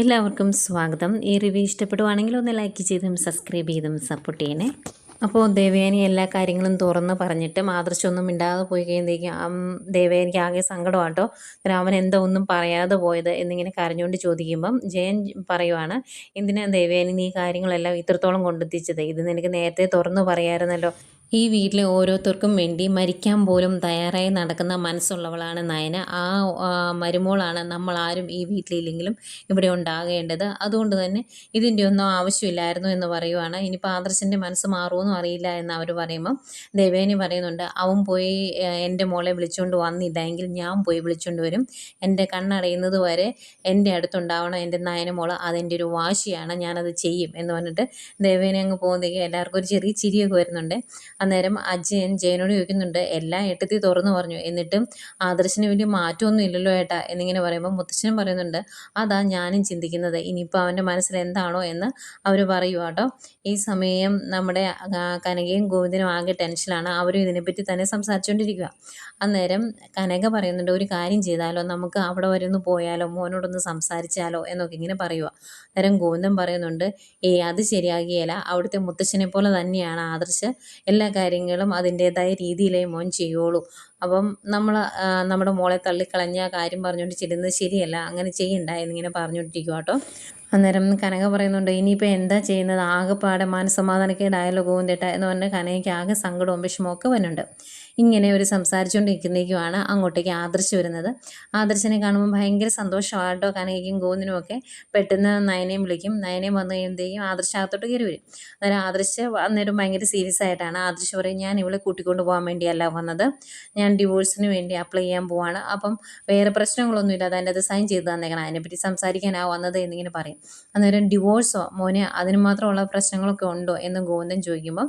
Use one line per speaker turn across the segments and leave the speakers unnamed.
എല്ലാവർക്കും സ്വാഗതം. ഈ റിവ്യൂ ഇഷ്ടപ്പെടുവാണെങ്കിൽ ഒന്ന് ലൈക്ക് ചെയ്തും സബ്സ്ക്രൈബ് ചെയ്തും സപ്പോർട്ട് ചെയ്യണേ. അപ്പോൾ ദേവയാനി എല്ലാ കാര്യങ്ങളും തുറന്ന് പറഞ്ഞിട്ട് മാതൃശ്വൊന്നും മിണ്ടാതെ പോയി കഴിയുമ്പോഴേക്കും ദേവയാനിക്ക് ആകെ സങ്കടമാട്ടോ. രാമൻ എന്തോ ഒന്നും പറയാതെ പോയത്? എന്നിങ്ങനെ കരഞ്ഞുകൊണ്ട് ചോദിക്കുമ്പം ജയൻ പറയുവാണ് എന്തിനാ ദേവയാനി നീ കാര്യങ്ങളെല്ലാം ഇത്രത്തോളം കൊണ്ടെത്തിച്ചത്? ഇത് നിനക്ക് നേരത്തെ തുറന്നു പറയാമായിരുന്നല്ലോ ഈ വീട്ടിലെ ഓരോരുത്തർക്കും വേണ്ടി മരിക്കാൻ പോലും തയ്യാറായി നടക്കുന്ന മനസ്സുള്ളവളാണ് നയന. ആ മരുമോളാണ് നമ്മൾ ആരും ഈ വീട്ടിലില്ലെങ്കിലും ഇവിടെ ഉണ്ടാകേണ്ടത്. അതുകൊണ്ട് തന്നെ ഇതിന്റെ ഒന്നും ആവശ്യമില്ലായിരുന്നു എന്ന് പറയുവാണ്. ഇനിയിപ്പോൾ ആദർശന്റെ മനസ്സ് മാറുമെന്നും അറിയില്ല എന്ന് അവർ പറയുമ്പം ദേവേനി പറയുന്നുണ്ട് അവൻ പോയി എന്റെ മോളെ വിളിച്ചുകൊണ്ട് വന്നില്ല. എങ്കിൽ ഞാൻ പോയി വിളിച്ചുകൊണ്ട് വരും. എന്റെ കണ്ണടയുന്നത് വരെ എന്റെ അടുത്തുണ്ടാവണം. എന്റെ നയന മോൾ അതെന്റെ ഒരു വാശിയാണ്. ഞാനത് ചെയ്യും. എന്ന് പറഞ്ഞിട്ട് ദേവേനെ അങ്ങ് പോകുന്നതേക്ക് എല്ലാവർക്കും ഒരു ചെറിയ ചിരിയൊക്കെ വരുന്നുണ്ട്. അന്നേരം അജയൻ ജയനോട് ചോദിക്കുന്നുണ്ട് എല്ലാം എട്ടത്തി തുറന്നു പറഞ്ഞു. എന്നിട്ടും ആദർശിന് വേണ്ടി മാറ്റമൊന്നും ഇല്ലല്ലോ ഏട്ടാ എന്നിങ്ങനെ പറയുമ്പോൾ മുത്തശ്ശനും പറയുന്നുണ്ട് അതാ ഞാനും ചിന്തിക്കുന്നത്. ഇനിയിപ്പോൾ അവന്റെ മനസ്സിൽ എന്താണോ എന്ന് അവർ പറയുക കേട്ടോ. ഈ സമയം നമ്മുടെ കനകയും ഗോവിന്ദനും ആകെ ടെൻഷനാണ് അവരും ഇതിനെപ്പറ്റി തന്നെ സംസാരിച്ചുകൊണ്ടിരിക്കുക അന്നേരം കനക പറയുന്നുണ്ട് ഒരു കാര്യം ചെയ്താലോ? നമുക്ക് അവിടെ വരെ ഒന്ന് പോയാലോ? മോനോടൊന്ന് സംസാരിച്ചാലോ? എന്നൊക്കെ ഇങ്ങനെ പറയുക അന്നേരം ഗോവിന്ദൻ പറയുന്നുണ്ട് ഏ അത് ശരിയാകിയല്ല അവിടുത്തെ മുത്തശ്ശനെ പോലെ തന്നെയാണ് ആദർശ്. എല്ലാ കാര്യങ്ങളും അതിന്റേതായ രീതിയിലേ മോൻ ചെയ്യുള്ളൂ. അപ്പം നമ്മൾ നമ്മുടെ മോളെ തള്ളിക്കളഞ്ഞ കാര്യം പറഞ്ഞുകൊണ്ട് ചെല്ലുന്നത് ശരിയല്ല. അങ്ങനെ ചെയ്യണ്ട എന്നിങ്ങനെ പറഞ്ഞുകൊണ്ടിരിക്കുക കേട്ടോ അന്നേരം കനക പറയുന്നുണ്ട് ഇനിയിപ്പോൾ എന്താ ചെയ്യുന്നത്? ആകെപ്പാടെ മാനസമാധാനക്കേടായാലോ ഗോവിന്ദേട്ട എന്ന് പറഞ്ഞാൽ കനകയ്ക്ക് ആകെ സങ്കടവും വിഷമമൊക്കെ വരുന്നുണ്ട് ഇങ്ങനെ ഒരു സംസാരിച്ചുകൊണ്ടിരിക്കുന്നേക്കുമാണ് അങ്ങോട്ടേക്ക് ആദർശ് വരുന്നത്. ആദർശനെ കാണുമ്പോൾ ഭയങ്കര സന്തോഷമാട്ടോ കനകയ്ക്കും ഗോവിന്ദനും ഒക്കെ. പെട്ടെന്ന് നയനയും വിളിക്കും. നയനയും വന്നു കഴിയുമ്പോഴത്തേക്കും ആദർശ് അകത്തോട്ട് കയറി വരും. അന്നേരം ആദർശ് അന്നേരം ഭയങ്കര സീരിയസ് ആയിട്ടാണ്. ആദർശ് പറയും ഞാൻ ഇവളെ കൂട്ടിക്കൊണ്ട് പോകാൻ വേണ്ടിയല്ല വന്നത്. ഞാൻ ഡിവോഴ്സിന് വേണ്ടി അപ്ലൈ ചെയ്യാൻ പോവാണ്. അപ്പം വേറെ പ്രശ്നങ്ങളൊന്നുമില്ല അതിന്റെ അത് സൈൻ ചെയ്ത് തന്നേക്കണം. അതിനെപ്പറ്റി സംസാരിക്കാനാണ് വന്നത് എന്നിങ്ങനെ പറയും. അന്നേരം ഡിവോഴ്സോ മോനെ അതിന് മാത്രമുള്ള പ്രശ്നങ്ങളൊക്കെ ഉണ്ടോ എന്ന് ഗോവിന്ദൻ ചോദിക്കുമ്പം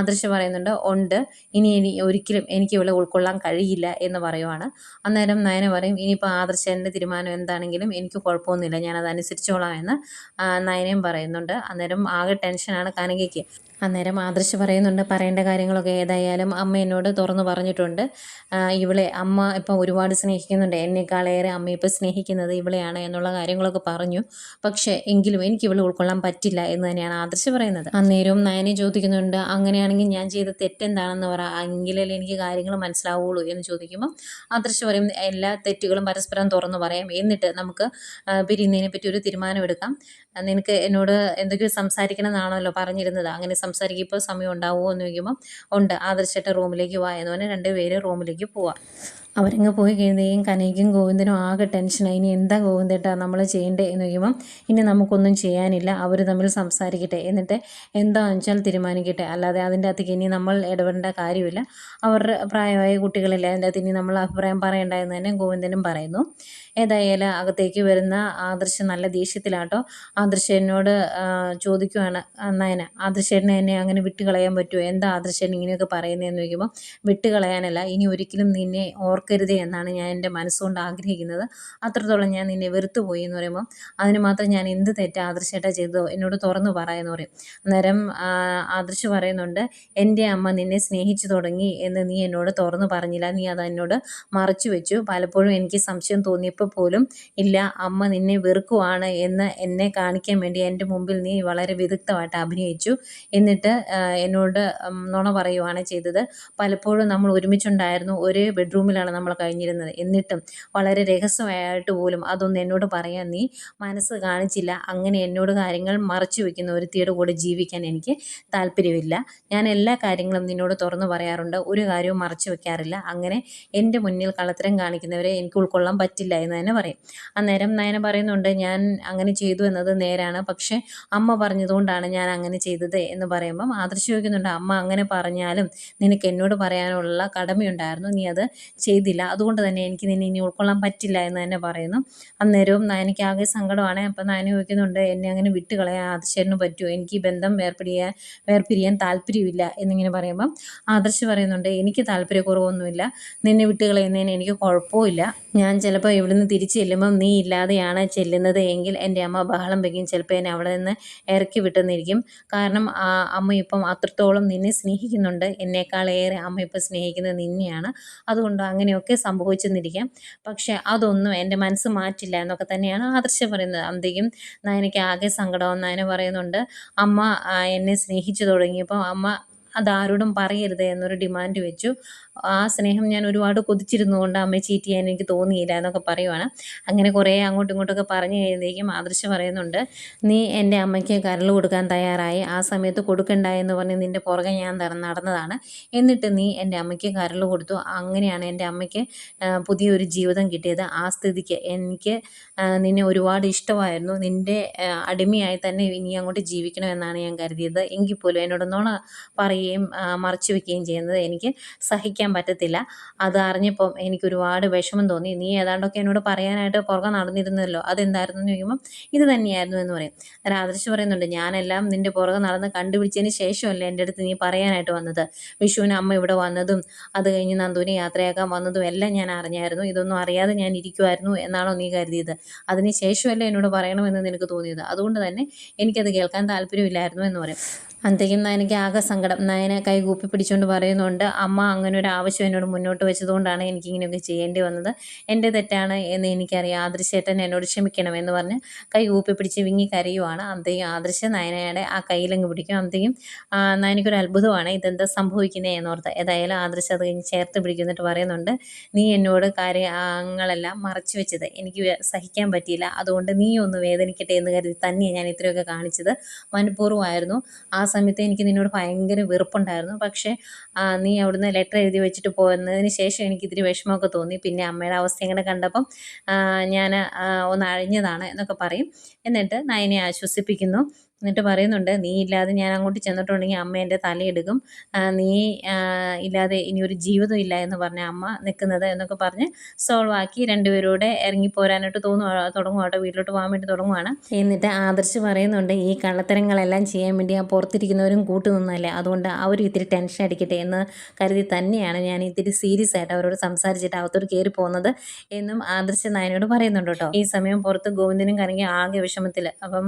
ആദർശ പറയുന്നുണ്ട് ഉണ്ട്. ഇനി ഇനി ഒരിക്കലും ഒരിക്കലും എനിക്ക് ഇവിടെ ഉൾക്കൊള്ളാൻ കഴിയില്ല എന്ന് പറയുവാണ്. അന്നേരം നയന പറയും ഇനിയിപ്പോൾ ആദർശന്റെ തീരുമാനം എന്താണെങ്കിലും എനിക്ക് കുഴപ്പമൊന്നുമില്ല. ഞാനത് അനുസരിച്ചോളാം എന്ന് നയനയും പറയുന്നുണ്ട്. അന്നേരം ആകെ ടെൻഷനാണ് കനകയ്ക്ക്. അന്നേരം ആദർശ് പറയുന്നുണ്ട് പറയേണ്ട കാര്യങ്ങളൊക്കെ ഏതായാലും അമ്മ എന്നോട് തുറന്നു പറഞ്ഞിട്ടുണ്ട്. ഇവളെ അമ്മ ഇപ്പം ഒരുപാട് സ്നേഹിക്കുന്നുണ്ട്. എന്നെക്കാളേറെ അമ്മ ഇപ്പോൾ സ്നേഹിക്കുന്നത് ഇവളെയാണ് എന്നുള്ള കാര്യങ്ങളൊക്കെ പറഞ്ഞു. പക്ഷേ എങ്കിലും എനിക്ക് ഇവളെ ഉൾക്കൊള്ളാൻ പറ്റില്ല എന്ന് തന്നെയാണ് ആദർശ് പറയുന്നത്. അന്നേരവും നയനെ ചോദിക്കുന്നുണ്ട് അങ്ങനെയാണെങ്കിൽ ഞാൻ ചെയ്ത തെറ്റെന്താണെന്ന് പറ. എങ്കിലല്ലേ എനിക്ക് കാര്യങ്ങൾ മനസ്സിലാവുള്ളൂ എന്ന് ചോദിക്കുമ്പോൾ ആദർശ് പറയും എല്ലാ തെറ്റുകളും പരസ്പരം തുറന്നു പറയാം. എന്നിട്ട് നമുക്ക് പിരിയുന്നതിനെ പറ്റി ഒരു തീരുമാനമെടുക്കാം നിനക്ക് എന്നോട് എന്തെങ്കിലും സംസാരിക്കണം എന്നാണല്ലോ പറഞ്ഞിരുന്നത്. അങ്ങനെ സംസാരിക്കും. ഇപ്പോൾ സമയം ഉണ്ടാവുമോ എന്ന് ചോദിക്കുമ്പോൾ ഉണ്ട്. ആദർശേട്ട റൂമിലേക്ക് വാ എന്ന് പറഞ്ഞാൽ രണ്ട് പേര് റൂമിലേക്ക് പോവാം. അവരങ്ങ് പോയി കഴിയുമ്പോഴേക്കും കനയ്ക്കും ഗോവിന്ദനും ആകെ ടെൻഷനായി. ഇനി എന്താ ഗോവിന്ദേട്ടാ നമ്മൾ ചെയ്യേണ്ടേ എന്ന് ചോദിക്കുമ്പം ഇനി നമുക്കൊന്നും ചെയ്യാനില്ല. അവർ തമ്മിൽ സംസാരിക്കട്ടെ. എന്നിട്ട് എന്താ വെച്ചാൽ തീരുമാനിക്കട്ടെ. അല്ലാതെ അതിന്റെ അകത്തേക്ക് ഇനി നമ്മൾ ഇടപെടേണ്ട കാര്യമില്ല. അവരുടെ പ്രായമായ കുട്ടികളില്ല. അതിന്റെ അകത്ത് ഇനി നമ്മൾ അഭിപ്രായം പറയേണ്ട എന്ന് തന്നെ ഗോവിന്ദനും പറയുന്നു. ഏതായാലും അകത്തേക്ക് വരുന്ന ആദർശ നല്ല ദേഷ്യത്തിലാട്ടോ. ആദർശനോട് ചോദിക്കുവാണ് നയന ആദർശനെ എന്നെ അങ്ങനെ വിട്ടുകളയാൻ പറ്റുമോ എന്താ ആദർശൻ ഇങ്ങനെയൊക്കെ പറയുന്നതെന്ന് ചോദിക്കുമ്പോൾ വിട്ടുകളയാനല്ല. ഇനി ഒരിക്കലും നിന്നെ ഓർക്കരുതേ എന്നാണ് ഞാൻ എന്റെ മനസ്സുകൊണ്ട് ആഗ്രഹിക്കുന്നത്. അത്രത്തോളം ഞാൻ നിന്നെ വെറുത്തു പോയി എന്ന് പറയുമ്പോൾ അതിന് മാത്രം ഞാൻ എന്ത് തെറ്റാ ആദർശേട്ടാ ചെയ്തോ എന്നോട് തുറന്നു പറയാന്ന് പറയും. അന്നേരം ആദർശ് പറയുന്നുണ്ട് എന്റെ അമ്മ നിന്നെ സ്നേഹിച്ചു തുടങ്ങി എന്ന് നീ എന്നോട് തുറന്നു പറഞ്ഞില്ല. നീ അത് എന്നോട് മറച്ചു വെച്ചു. പലപ്പോഴും എനിക്ക് സംശയം തോന്നിയപ്പോൾ പോലും ഇല്ല. അമ്മ നിന്നെ വെറുക്കുവാണ് എന്ന് എന്നെ കാണിക്കാൻ വേണ്ടി എന്റെ മുമ്പിൽ നീ വളരെ വിദഗ്ധമായിട്ട് അഭിനയിച്ചു. എന്നിട്ട് എന്നോട് നുണ പറയുവാണ് ചെയ്തത്. പലപ്പോഴും നമ്മൾ ഒരുമിച്ചുണ്ടായിരുന്നു. ഒരേ ബെഡ്റൂമിലാണ് നമ്മൾ കഴിഞ്ഞിരുന്നത്. എന്നിട്ടും വളരെ രഹസ്യമായിട്ട് പോലും അതൊന്നും എന്നോട് പറയാൻ നീ മനസ്സ് കാണിച്ചില്ല. അങ്ങനെ എന്നോട് കാര്യങ്ങൾ മറച്ചു വെക്കുന്ന ഒരുത്തിയുടെ കൂടെ ജീവിക്കാൻ എനിക്ക് താല്പര്യമില്ല. ഞാൻ എല്ലാ കാര്യങ്ങളും നിന്നോട് തുറന്നു പറയാറുണ്ട്. ഒരു കാര്യവും മറച്ചു വെക്കാറില്ല. അങ്ങനെ എന്റെ മുന്നിൽ കളത്തരം കാണിക്കുന്നവരെ എനിക്ക് ഉൾക്കൊള്ളാൻ പറ്റില്ല എന്ന് തന്നെ പറയും. അന്നേരം നയന പറയുന്നുണ്ട് ഞാൻ അങ്ങനെ ചെയ്തു എന്നത് നേരാണ്. പക്ഷേ അമ്മ പറഞ്ഞതുകൊണ്ടാണ് ഞാൻ അങ്ങനെ ചെയ്തത് എന്ന് പറയുമ്പം ആദർശിക്കുന്നുണ്ട് അമ്മ അങ്ങനെ പറഞ്ഞാലും നിനക്ക് എന്നോട് പറയാനുള്ള കടമയുണ്ടായിരുന്നു. നീ അത് ചെയ്തില്ല. അതുകൊണ്ട് തന്നെ എനിക്ക് നിന്നെ ഇനി ഉൾക്കൊള്ളാൻ പറ്റില്ല എന്ന് തന്നെ പറയുന്നു. അന്നേരവും നയനയ്ക്ക് ആകെ സങ്കടമാണ്. അപ്പം നയന ചോദിക്കുന്നുണ്ട് എന്നെ അങ്ങനെ വിട്ട് കളയാൻ ആദർശന് പറ്റുമോ എനിക്ക് ബന്ധം വേർപിടിയാൻ വേർപിരിയാൻ താല്പര്യമില്ല എന്നിങ്ങനെ പറയുമ്പം ആദർശ് പറയുന്നുണ്ട് എനിക്ക് താല്പര്യക്കുറവൊന്നുമില്ല. നിന്നെ വിട്ട് കളയുന്നതിന് എനിക്ക് കുഴപ്പമില്ല ഞാൻ ചിലപ്പോൾ ഇവിടുന്ന് തിരിച്ചു ചെല്ലുമ്പം നീ ഇല്ലാതെയാണ് ചെല്ലുന്നത് എങ്കിൽ എന്റെ അമ്മ ബഹളം വെക്കും. ചിലപ്പോൾ എന്നെ അവിടെ നിന്ന് ഇറക്കി വിട്ടെന്നിരിക്കും. കാരണം അമ്മ ഇപ്പം അത്രത്തോളം നിന്നെ സ്നേഹിക്കുന്നുണ്ട്. എന്നേക്കാളേറെ അമ്മ ഇപ്പം സ്നേഹിക്കുന്നത് നിന്നെയാണ്. അതുകൊണ്ട് അങ്ങനെ അങ്ങനെയൊക്കെ സംഭവിച്ചെന്നിരിക്കാം. പക്ഷേ അതൊന്നും എന്റെ മനസ്സ് മാറ്റില്ല എന്നൊക്കെ തന്നെയാണ് ആദർശ പറയുന്നത്. അന്തേക്കും നയനയ്ക്ക് ആകെ സങ്കടവും നയന പറയുന്നുണ്ട് അമ്മ എന്നെ സ്നേഹിച്ചു തുടങ്ങിയപ്പോൾ അമ്മ അതാരോടും പറയരുത് എന്നൊരു ഡിമാൻഡ് വെച്ചു. ആ സ്നേഹം ഞാൻ ഒരുപാട് കൊതിച്ചിരുന്നുകൊണ്ട് അമ്മ ചീറ്റ് ചെയ്യാൻ എനിക്ക് തോന്നിയില്ല എന്നൊക്കെ പറയുവാണ്. അങ്ങനെ കുറേ അങ്ങോട്ടും ഇങ്ങോട്ടൊക്കെ പറഞ്ഞു കഴിയുമ്പോഴേക്കും ആദർശ പറയുന്നുണ്ട് നീ എന്റെ അമ്മയ്ക്ക് കരൾ കൊടുക്കാൻ തയ്യാറായി. ആ സമയത്ത് കൊടുക്കണ്ട എന്ന് പറഞ്ഞ് നിന്റെ പുറകെ ഞാൻ നട- നടന്നതാണ്. എന്നിട്ട് നീ എന്റെ അമ്മയ്ക്ക് കരൾ കൊടുത്തു. അങ്ങനെയാണ് എന്റെ അമ്മയ്ക്ക് പുതിയൊരു ജീവിതം കിട്ടിയത്. ആ സ്ഥിതിക്ക് എനിക്ക് നിന്നെ ഒരുപാട് ഇഷ്ടമായിരുന്നു. നിന്റെ അടിമയായി തന്നെ ഇനി അങ്ങോട്ട് ജീവിക്കണമെന്നാണ് ഞാൻ കരുതിയത്. എങ്കിൽ പോലും എന്നോട് നുണ പറയുകയും മറച്ചു വെക്കുകയും ചെയ്യുന്നത് എനിക്ക് സഹിക്കാൻ പറ്റത്തില്ല. അത് അറിഞ്ഞപ്പം എനിക്ക് ഒരുപാട് വിഷമം തോന്നി. നീ ഏതാണ്ടൊക്കെ എന്നോട് പറയാനായിട്ട് പുറകെ നടന്നിരുന്നല്ലോ. അതെന്തായിരുന്നു എന്ന് ചോദിക്കുമ്പം ഇത് തന്നെയായിരുന്നു എന്ന് പറയും. ആദർശ് പറയുന്നുണ്ട് ഞാനെല്ലാം നിന്റെ പുറകെ നടന്ന് കണ്ടുപിടിച്ചതിന് ശേഷമല്ലേ എന്റെ അടുത്ത് നീ പറയാനായിട്ട് വന്നത്. വിഷുവിന് അമ്മ ഇവിടെ വന്നതും അത് കഴിഞ്ഞ് നന്ദുവിനെ യാത്രയാക്കാൻ വന്നതും എല്ലാം ഞാൻ അറിഞ്ഞായിരുന്നു. ഇതൊന്നും അറിയാതെ ഞാൻ ഇരിക്കുമായിരുന്നു എന്നാണോ നീ കരുതിയത്? അതിന് ശേഷമല്ലേ എന്നോട് പറയണമെന്ന് നിനക്ക് തോന്നിയത്? അതുകൊണ്ട് തന്നെ എനിക്കത് കേൾക്കാൻ താല്പര്യമില്ലായിരുന്നു എന്ന് പറയും. അന്തേക്കും നയനയ്ക്ക് ആകെ സങ്കടം. നയനെ കൈ കൂപ്പി പിടിച്ചുകൊണ്ട് പറയുന്നുണ്ട് അമ്മ അങ്ങനെ ഒരു ആവശ്യം എന്നോട് മുന്നോട്ട് വെച്ചതുകൊണ്ടാണ് എനിക്ക് ഇങ്ങനെയൊക്കെ ചെയ്യേണ്ടി വന്നത്. എന്റെ തെറ്റാണ് എന്ന് എനിക്കറിയാം. ആദർശേട്ടൻ എന്നോട് ക്ഷമിക്കണം എന്ന് പറഞ്ഞ് കൈ കൂപ്പി പിടിച്ച് വിങ്ങി കരയുവാണ് അന്തേക്കും ആദർശ നയനയുടെ ആ കയ്യിലങ്ങ് പിടിക്കും. അന്തേക്കും നയനയ്ക്കൊരു അത്ഭുതമാണ് ഇതെന്താ സംഭവിക്കുന്നത് എന്നോർത്ത്. ഏതായാലും ആദർശ അത് കഴിഞ്ഞ് ചേർത്ത് പിടിക്കുന്നിട്ട് പറയുന്നുണ്ട് നീ എന്നോട് കാര്യങ്ങളെല്ലാം മറച്ചു വെച്ചത്. എനിക്ക് സഹിക്കാൻ പറ്റിയില്ല. അതുകൊണ്ട് നീ ഒന്ന് വേദനിക്കട്ടെ എന്ന് കരുതി തന്നെയാണ് ഞാൻ ഇത്രയൊക്കെ കാണിച്ചത്. മനഃപൂർവമായിരുന്നു. ആ സമയത്ത് എനിക്ക് നിന്നോട് ഭയങ്കര വെറുപ്പുണ്ടായിരുന്നു. പക്ഷേ നീ അവിടുന്ന് ലെറ്റർ എഴുതി വെച്ചിട്ട് പോയതിന് ശേഷം എനിക്ക് ഇത്തിരി വിഷമമൊക്കെ തോന്നി. പിന്നെ അമ്മയുടെ അവസ്ഥ ഇങ്ങനെ കണ്ടപ്പം ഞാൻ ഒന്ന് അഴിഞ്ഞതാണ് എന്നൊക്കെ പറയും. എന്നിട്ട് നയനെ ആശ്വസിപ്പിക്കുന്നു. എന്നിട്ട് പറയുന്നുണ്ട് നീ ഇല്ലാതെ ഞാൻ അങ്ങോട്ട് ചെന്നിട്ടുണ്ടെങ്കിൽ അമ്മ എന്റെ തലയെടുക്കും. നീ ഇല്ലാതെ ഇനി ഒരു ജീവിതം ഇല്ല എന്ന് പറഞ്ഞ അമ്മ നിൽക്കുന്നത് എന്നൊക്കെ പറഞ്ഞ് സോൾവ് ആക്കി രണ്ടുപേരൂടെ ഇറങ്ങി പോരാനായിട്ട് തോന്നുക തുടങ്ങുവാട്ടോ വീട്ടിലോട്ട് പോകാൻ വേണ്ടി തുടങ്ങുവാണ്. എന്നിട്ട് ആദർശ് പറയുന്നുണ്ട് ഈ കള്ളത്തരങ്ങളെല്ലാം ചെയ്യാൻ വേണ്ടി ആ പുറത്തിരിക്കുന്നവരും കൂട്ടു നിന്നല്ലേ. അതുകൊണ്ട് അവർ ഇത്തിരി ടെൻഷൻ അടിക്കട്ടെ എന്ന് കരുതി തന്നെയാണ് ഞാൻ ഇത്തിരി സീരിയസ് ആയിട്ട് അവരോട് സംസാരിച്ചിട്ട് അകത്തോട് കയറി പോകുന്നത് എന്നും ആദർശ് നായനോട് പറയുന്നുണ്ട് കേട്ടോ. ഈ സമയം പുറത്ത് ഗോവിന്ദനും കറങ്ങി ആകെ വിഷമത്തിൽ അപ്പം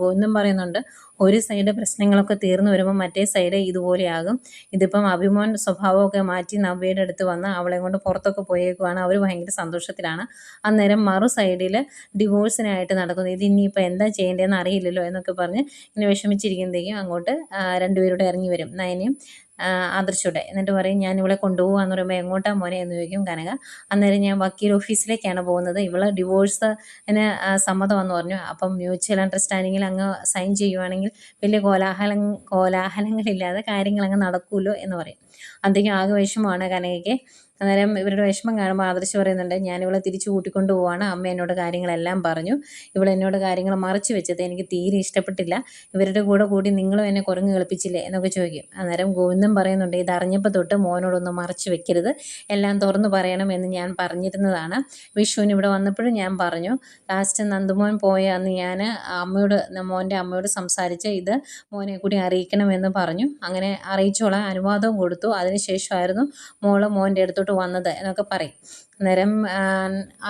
ഗോവിന്ദൻ പറയുന്നുണ്ട് ഉണ്ട് ഒരു സൈഡ് പ്രശ്നങ്ങളൊക്കെ തീർന്നു വരുമ്പോൾ മറ്റേ സൈഡ് ഇതുപോലെയാകും. ഇതിപ്പം അഭിമോൻ സ്വഭാവമൊക്കെ മാറ്റി നവ്യയുടെ അടുത്ത് വന്ന് അവളെ കൊണ്ട് പുറത്തൊക്കെ പോയേക്കുവാണ്. അവർ ഭയങ്കര സന്തോഷത്തിലാണ്. അന്നേരം മറു സൈഡിൽ ഡിവോഴ്സിനായിട്ട് നടക്കുന്നു. ഇത് ഇനിയിപ്പോൾ എന്താ ചെയ്യേണ്ടതെന്ന് അറിയില്ലല്ലോ എന്നൊക്കെ പറഞ്ഞ് ഇങ്ങനെ വിഷമിച്ചിരിക്കുന്നതേക്കും അങ്ങോട്ട് രണ്ടുപേരോട് ഇറങ്ങി വരും. നയനയും ആദർശയുടെ എന്നിട്ട് പറയും ഞാൻ ഇവളെ കൊണ്ടുപോകാന്ന് പറയുമ്പോൾ എങ്ങോട്ടാ മോനെ? എന്ന് ചോദിക്കും കനക. അന്നേരം ഞാൻ വക്കീൽ ഓഫീസിലേക്കാണ് പോകുന്നത്. ഇവളെ ഡിവോഴ്സിന് സമ്മതമെന്ന് പറഞ്ഞു. അപ്പം മ്യൂച്വൽ അണ്ടർസ്റ്റാൻഡിങ്ങിൽ അങ്ങ് സൈൻ ചെയ്യുവാണെങ്കിൽ വലിയ കോലാഹലം കോലാഹലങ്ങളില്ലാതെ കാര്യങ്ങളങ്ങ് നടക്കുമല്ലോ എന്ന് പറയും. അന്തിക്കും ആകെ വിഷമമാണ് കനകയ്ക്ക്. അന്നേരം ഇവരുടെ വിഷമം കാണുമ്പോൾ ആദർശ് പറയുന്നുണ്ട് ഇവളെ തിരിച്ചു കൂട്ടിക്കൊണ്ട് പോവാണ്. അമ്മ എന്നോട് കാര്യങ്ങളെല്ലാം പറഞ്ഞു. ഇവൾ എന്നോട് കാര്യങ്ങൾ മറച്ചു വെച്ചത് എനിക്ക് തീരെ ഇഷ്ടപ്പെട്ടില്ല. ഇവരുടെ കൂടെ കൂടി നിങ്ങളും എന്നെ കുരങ്ങ് കളിപ്പിച്ചില്ലേ? എന്നൊക്കെ ചോദിക്കും. അന്നേരം ഗോവിന്ദൻ പറയുന്നുണ്ട് ഇത് അറിഞ്ഞപ്പോൾ തൊട്ട് മോനോടൊന്നും മറച്ചു വെക്കരുത്. എല്ലാം തുറന്നു പറയണം എന്ന് ഞാൻ പറഞ്ഞിരുന്നതാണ്. വിഷുവിന് ഇവിടെ വന്നപ്പോഴും ഞാൻ പറഞ്ഞു ലാസ്റ്റ് നന്ദുമോൻ പോയ അന്ന് ഞാൻ അമ്മയോട് മോന്റെ അമ്മയോട് സംസാരിച്ച് ഇത് മോനെ കൂടി അറിയിക്കണമെന്ന് പറഞ്ഞു. അങ്ങനെ അറിയിച്ചോളാൻ അനുവാദവും കൊടുത്തു. അതിനുശേഷമായിരുന്നു മോൾ മോന്റെ അടുത്തോട്ട് വന്നത് എന്നൊക്കെ പറയും. അന്നേരം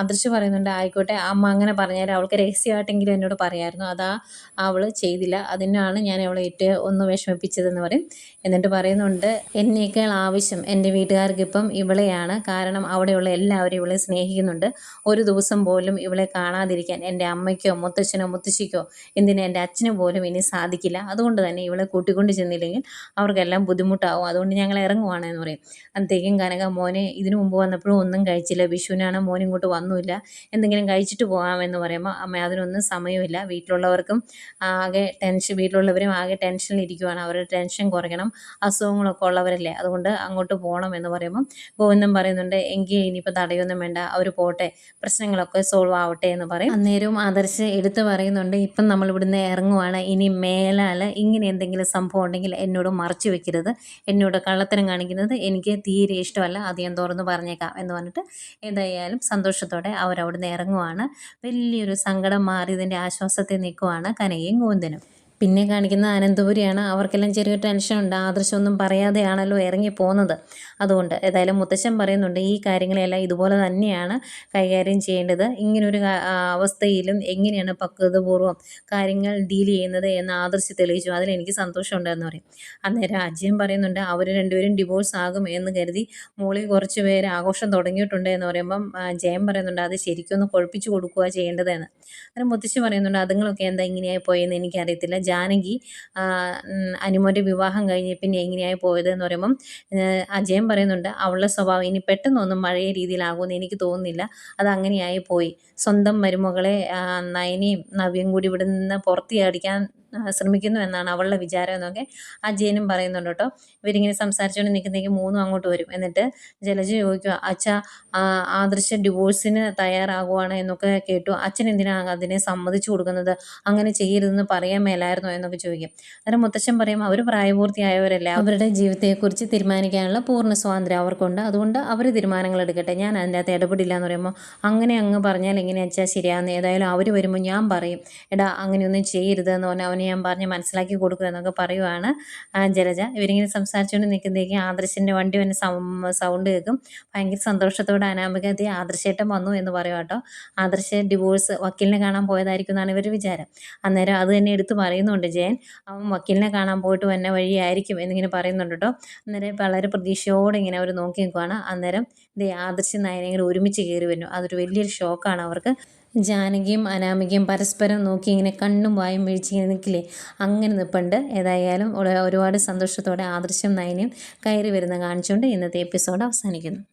അദൃശ്യ പറയുന്നുണ്ട് ആയിക്കോട്ടെ അമ്മ അങ്ങനെ പറഞ്ഞാൽ അവൾക്ക് രഹസ്യമായിട്ടെങ്കിലും എന്നോട് പറയായിരുന്നു. അതാ അവൾ ചെയ്തില്ല. അതിനാണ് ഞാൻ അവളെ ഏറ്റവും ഒന്ന് വിഷമിപ്പിച്ചതെന്ന് പറയും. എന്നിട്ട് പറയുന്നുണ്ട് എന്നേക്കാൾ ആവശ്യം എന്റെ വീട്ടുകാർക്ക് ഇപ്പം ഇവളെയാണ്. കാരണം അവിടെയുള്ള എല്ലാവരും ഇവളെ സ്നേഹിക്കുന്നുണ്ട്. ഒരു ദിവസം പോലും ഇവളെ കാണാതിരിക്കാൻ എന്റെ അമ്മയ്ക്കോ മുത്തച്ഛനോ മുത്തശ്ശിക്കോ എന്തിന് എന്റെ അച്ഛനും പോലും ഇനി സാധിക്കില്ല. അതുകൊണ്ട് തന്നെ ഇവളെ കൂട്ടിക്കൊണ്ട് ചെന്നില്ലെങ്കിൽ അവർക്കെല്ലാം ബുദ്ധിമുട്ടാവും. അതുകൊണ്ട് ഞങ്ങൾ ഇറങ്ങുവാണെന്ന് പറയും. അന്നത്തേക്കും കനക മോനെ ഇതിനു മുമ്പ് വന്നപ്പോഴും ഒന്നും കഴിച്ചില്ല. വിഷുവിനാണ് മോൻ ഇങ്ങോട്ട് വന്നുമില്ല എന്തെങ്കിലും കഴിച്ചിട്ട് പോകാമെന്ന് പറയുമ്പോൾ അമ്മ അതിനൊന്നും സമയമില്ല. വീട്ടിലുള്ളവർക്കും ആകെ ടെൻഷൻ വീട്ടിലുള്ളവരും ആകെ ടെൻഷനിൽ ഇരിക്കുവാണ്. അവരുടെ ടെൻഷൻ കുറയ്ക്കണം. അസുഖങ്ങളൊക്കെ ഉള്ളവരല്ലേ? അതുകൊണ്ട് അങ്ങോട്ട് പോകണം എന്ന് പറയുമ്പം ഗോവിന്ദൻ പറയുന്നുണ്ട് എങ്കിൽ ഇനിയിപ്പോൾ തടയൊന്നും വേണ്ട. അവർ പോട്ടെ. പ്രശ്നങ്ങളൊക്കെ സോൾവ് ആവട്ടെ എന്ന് പറയും. അന്നേരവും ആദർശ് എടുത്തു പറയുന്നുണ്ട് ഇപ്പം നമ്മൾ ഇവിടുന്ന് ഇറങ്ങുവാണ്. ഇനി മേലാൽ ഇങ്ങനെ എന്തെങ്കിലും സംഭവം ഉണ്ടെങ്കിൽ എന്നോട് മറച്ചു വെക്കരുത്. എന്നോട് കള്ളത്തരം കാണിക്കുന്നത് എനിക്ക് തീരെ ഇഷ്ടമല്ല. അത് ഞാൻ തുറന്ന് പറഞ്ഞേക്കാം എന്ന് പറഞ്ഞിട്ട് ഏതായാലും സന്തോഷത്തോടെ അവരവിടുന്ന് ഇറങ്ങുവാണ്. വലിയൊരു സങ്കടം മാറിയതിന്റെ ആശ്വാസത്തിൽ നിൽക്കുവാണ് കനകയും ഗോവിന്ദനും. പിന്നെ കാണിക്കുന്ന അനന്തപുരിയാണ്. അവർക്കെല്ലാം ചെറിയൊരു ടെൻഷനുണ്ട് ആദർശമൊന്നും പറയാതെയാണല്ലോ ഇറങ്ങി പോകുന്നത്. അതുകൊണ്ട് ഏതായാലും മുത്തശ്ശൻ പറയുന്നുണ്ട് ഈ കാര്യങ്ങളെല്ലാം ഇതുപോലെ തന്നെയാണ് കൈകാര്യം ചെയ്യേണ്ടത്. ഇങ്ങനൊരു അവസ്ഥയിലും എങ്ങനെയാണ് പക്വതപൂർവം കാര്യങ്ങൾ ഡീൽ ചെയ്യുന്നത്? എന്ന് ആദർശ് തെളിയിച്ചു. അതിൽ എനിക്ക് സന്തോഷമുണ്ടെന്ന് പറയും. അന്നേരം അജയൻ പറയുന്നുണ്ട് അവർ രണ്ടുപേരും ഡിവോഴ്സ് ആകും എന്ന് കരുതി മോളിൽ കുറച്ച് പേര് ആഘോഷം തുടങ്ങിയിട്ടുണ്ട് എന്ന് പറയുമ്പം ജയൻ പറയുന്നുണ്ട് അത് ശരിക്കും ഒന്ന് കുഴപ്പിച്ചു കൊടുക്കുക ചെയ്യേണ്ടതെന്ന്. അന്നേരം മുത്തശ്ശി പറയുന്നുണ്ട് അതുങ്ങളൊക്കെ എന്താ ഇങ്ങനെയായി പോയെന്ന് എനിക്കറിയത്തില്ല. ജാനകി അനുമോന്റെ വിവാഹം കഴിഞ്ഞ് പിന്നെ എങ്ങനെയായി പോയത് എന്ന് പറയുമ്പം അജയൻ പറയുന്നുണ്ട് അവളുടെ സ്വഭാവം ഇനി പെട്ടെന്നൊന്നും മഴയ രീതിയിലാകുമെന്ന് എനിക്ക് തോന്നുന്നില്ല. അത് അങ്ങനെയായി പോയി. സ്വന്തം മരുമകളെ നയനയും നവ്യം കൂടി ഇവിടെ നിന്ന് പുറത്തിയടിക്കാൻ ശ്രമിക്കുന്നു എന്നാണ് അവളുടെ വിചാരം എന്നൊക്കെ ജയനും പറയുന്നുണ്ട് കേട്ടോ. ഇവരിങ്ങനെ സംസാരിച്ചുകൊണ്ട് നിൽക്കുന്നേക്ക് മൂന്നും അങ്ങോട്ട് വരും. എന്നിട്ട് ജലജ ചോദിക്കുക അച്ഛ ആദർശ ഡിവോഴ്സിന് തയ്യാറാകുവാണ്? എന്നൊക്കെ കേട്ടു. അച്ഛൻ എന്തിനാണ് അതിനെ സമ്മതിച്ചു കൊടുക്കുന്നത്? അങ്ങനെ ചെയ്യരുതെന്ന് പറയാൻ മേലായിരുന്നോ? എന്നൊക്കെ ചോദിക്കും. അന്നേരം മുത്തച്ഛൻ പറയും അവർ പ്രായപൂർത്തിയായവരല്ല. അവരുടെ ജീവിതത്തെക്കുറിച്ച് തീരുമാനിക്കാനുള്ള പൂർണ സ്വാതന്ത്ര്യം അവർക്കുണ്ട്. അതുകൊണ്ട് അവർ തീരുമാനങ്ങൾ എടുക്കട്ടെ. ഞാൻ അതിന്റെ അകത്ത് ഇടപെടില്ല എന്ന് പറയുമ്പോൾ അങ്ങനെ അങ്ങ് പറഞ്ഞാൽ എങ്ങനെയാ വെച്ചാൽ ഏതായാലും അവർ വരുമ്പോൾ ഞാൻ പറയും. എടാ അങ്ങനെയൊന്നും ചെയ്യരുത് എന്ന് പറഞ്ഞാൽ അവന് ഞാൻ പറഞ്ഞ് മനസ്സിലാക്കി കൊടുക്കുക എന്നൊക്കെ പറയുവാണ് ജലജ. ഇവരിങ്ങനെ സംസാരിച്ചുകൊണ്ട് നിൽക്കുന്നതേക്ക് ആദർശിന്റെ വണ്ടി വന്ന് സൗണ്ട് കേൾക്കും. ഭയങ്കര സന്തോഷത്തോടെ അനാമികത്തെ ആദർശേട്ടൻ വന്നു എന്ന് പറയും കേട്ടോ. ആദർശ ഡിവോഴ്സ് വക്കീലിനെ കാണാൻ പോയതായിരിക്കും എന്നാണ് ഇവർ വിചാരം. അന്നേരം അത് തന്നെ എടുത്തു പറയുന്നുണ്ട് ജയൻ അവൻ വക്കീലിനെ കാണാൻ പോയിട്ട് വന്ന വഴിയായിരിക്കും എന്നിങ്ങനെ പറയുന്നുണ്ട് കേട്ടോ. അന്നേരം വളരെ പ്രതീക്ഷയോടെ ഇങ്ങനെ അവർ നോക്കി നിൽക്കുവാണ്. അന്നേരം ദേ ആദർശ നായകനെ ഒരുമിച്ച് കയറി വരുന്നു അതൊരു വലിയൊരു ഷോക്കാണ് അവർക്ക്. ജാനകിയും അനാമികയും പരസ്പരം നോക്കി ഇങ്ങനെ കണ്ണും വായും വീഴ്ചിങ്ങനെ നിൽക്കില്ലേ? അങ്ങനെ നിൽപ്പുണ്ട് ഏതായാലും ഒരു- ഒരുപാട് സന്തോഷത്തോടെ ആദർശം നയനയും കയറി വരുന്ന കാണിച്ചുകൊണ്ട് ഇന്നത്തെ എപ്പിസോഡ് അവസാനിക്കുന്നു.